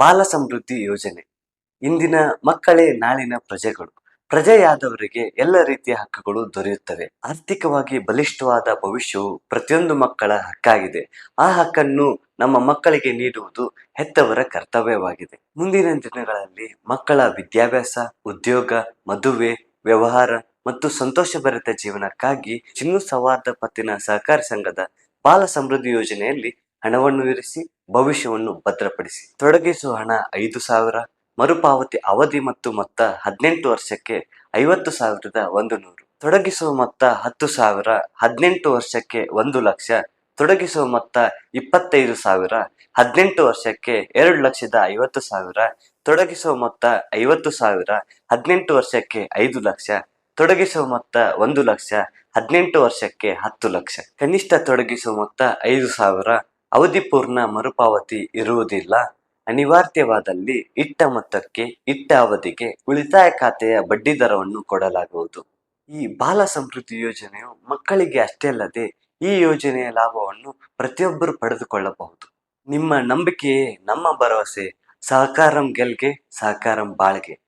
ಬಾಲ ಸಮೃದ್ಧಿ ಯೋಜನೆ. ಇಂದಿನ ಮಕ್ಕಳೇ ನಾಳಿನ ಪ್ರಜೆಗಳು. ಪ್ರಜೆಯಾದವರಿಗೆ ಎಲ್ಲ ರೀತಿಯ ಹಕ್ಕುಗಳು ದೊರೆಯುತ್ತವೆ. ಆರ್ಥಿಕವಾಗಿ ಬಲಿಷ್ಠವಾದ ಭವಿಷ್ಯವು ಪ್ರತಿಯೊಂದು ಮಕ್ಕಳ ಹಕ್ಕಾಗಿದೆ. ಆ ಹಕ್ಕನ್ನು ನಮ್ಮ ಮಕ್ಕಳಿಗೆ ನೀಡುವುದು ಹೆತ್ತವರ ಕರ್ತವ್ಯವಾಗಿದೆ. ಮುಂದಿನ ದಿನಗಳಲ್ಲಿ ಮಕ್ಕಳ ವಿದ್ಯಾಭ್ಯಾಸ, ಉದ್ಯೋಗ, ಮದುವೆ, ವ್ಯವಹಾರ ಮತ್ತು ಸಂತೋಷಭರಿತ ಜೀವನಕ್ಕಾಗಿ ಚಿನ್ನು ಸೌಹಾರ್ದ ಪತ್ತಿನ ಸಹಕಾರಿ ಸಂಘದ ಬಾಲ ಸಮೃದ್ಧಿ ಯೋಜನೆಯಲ್ಲಿ ಹಣವನ್ನು ಇರಿಸಿ ಭವಿಷ್ಯವನ್ನು ಭದ್ರಪಡಿಸಿ. ತೊಡಗಿಸುವ ಹಣ ಐದು ಸಾವಿರ, ಮರುಪಾವತಿ ಅವಧಿ ಮತ್ತು ಮೊತ್ತ ಹದಿನೆಂಟು ವರ್ಷಕ್ಕೆ ಐವತ್ತು ಸಾವಿರದ ಒಂದು ನೂರು. ತೊಡಗಿಸುವ ಮೊತ್ತ ಹತ್ತು ಸಾವಿರ, ಹದಿನೆಂಟು ವರ್ಷಕ್ಕೆ ಒಂದು ಲಕ್ಷ ತೊಡಗಿಸುವ ಮೊತ್ತ ಇಪ್ಪತ್ತೈದು ಸಾವಿರ, ಹದಿನೆಂಟು ವರ್ಷಕ್ಕೆ ಎರಡು ಲಕ್ಷದ ಐವತ್ತು ಸಾವಿರ ತೊಡಗಿಸುವ ಮೊತ್ತ ಐವತ್ತು ಸಾವಿರ, ಹದಿನೆಂಟು ವರ್ಷಕ್ಕೆ ಐದು ಲಕ್ಷ ತೊಡಗಿಸುವ ಮೊತ್ತ ಒಂದು ಲಕ್ಷ, ಹದಿನೆಂಟು ವರ್ಷಕ್ಕೆ ಹತ್ತು ಲಕ್ಷ. ಕನಿಷ್ಠ ತೊಡಗಿಸುವ ಮೊತ್ತ ಐದು ಸಾವಿರ ಅವಧಿ ಪೂರ್ಣ ಮರುಪಾವತಿ ಇರುವುದಿಲ್ಲ. ಅನಿವಾರ್ಯವಾದಲ್ಲಿ ಇಟ್ಟ ಮೊತ್ತಕ್ಕೆ ಇಟ್ಟ ಅವಧಿಗೆ ಉಳಿತಾಯ ಖಾತೆಯ ಬಡ್ಡಿ ದರವನ್ನು ಕೊಡಲಾಗುವುದು. ಈ ಬಾಲ ಸಮೃದ್ಧಿ ಯೋಜನೆಯು ಮಕ್ಕಳಿಗೆ ಅಷ್ಟೇ ಅಲ್ಲದೆ ಈ ಯೋಜನೆಯ ಲಾಭವನ್ನು ಪ್ರತಿಯೊಬ್ಬರು ಪಡೆದುಕೊಳ್ಳಬಹುದು. ನಿಮ್ಮ ನಂಬಿಕೆಯೇ ನಮ್ಮ ಭರವಸೆ. ಸಹಕಾರಂ ಗೆಲ್ಗೆ, ಸಹಕಾರಂ ಬಾಳ್ಗೆ.